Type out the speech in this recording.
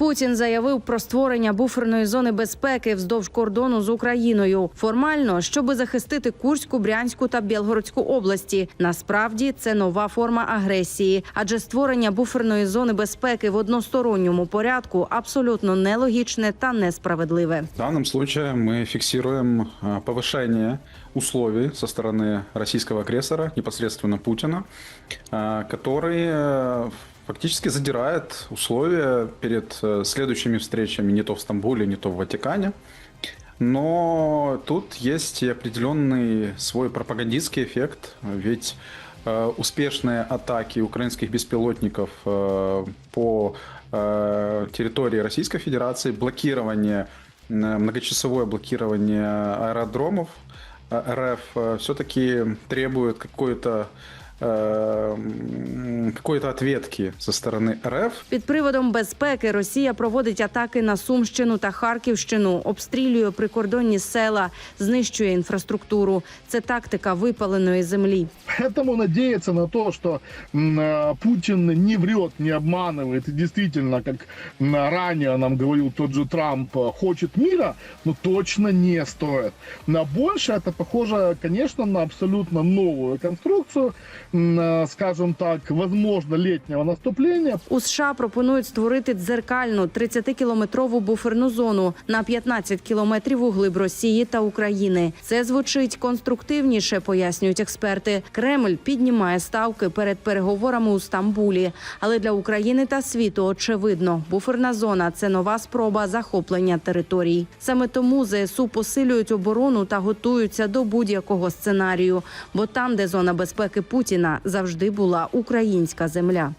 Путін заявив про створення буферної зони безпеки вздовж кордону з Україною. Формально, щоби захистити Курську, Брянську та Білгородську області. Насправді це нова форма агресії, адже створення буферної зони безпеки в односторонньому порядку абсолютно нелогічне та несправедливе. В данном случае мы фиксируем а, повышение условий со стороны российского агрессора, непосредственно Путина, а, который э, фактически задирает условия перед э, следующими встречами не то в Стамбуле, не то в Ватикане. Но тут есть и определенный свой пропагандистский эффект, ведь э, успешные атаки украинских беспилотников э, по территории Российской Федерации, блокирование, многочасовое блокирование аэродромов РФ все-таки требует какой-то какой-то ответки со стороны РФ. Під приводом безпеки Росія проводить атаки на Сумщину та Харківщину, обстрілює прикордонні села, знищує інфраструктуру. Це тактика випаленої землі. Поэтому надеяться на то, что м, э, Путин не врет, не обманывает, и действительно, как м, ранее нам говорил тот же Трамп, э, хочет мира, ну точно не стоит. На больше это похоже, конечно, на абсолютно новую конструкцию, м, э, скажем так, возможно, летнего наступления, У США пропонують створити дзеркальну 30-кілометрову буферну зону на 15 кілометрів у глиб Росії та України. Це звучить конструктивніше, пояснюють експерти. Кремль піднімає ставки перед переговорами у Стамбулі. Але для України та світу очевидно, буферна зона це нова спроба захоплення територій. Саме тому ЗСУ посилюють оборону та готуються до будь-якого сценарію. Бо там, де зона безпеки Путіна, завжди була українська земля.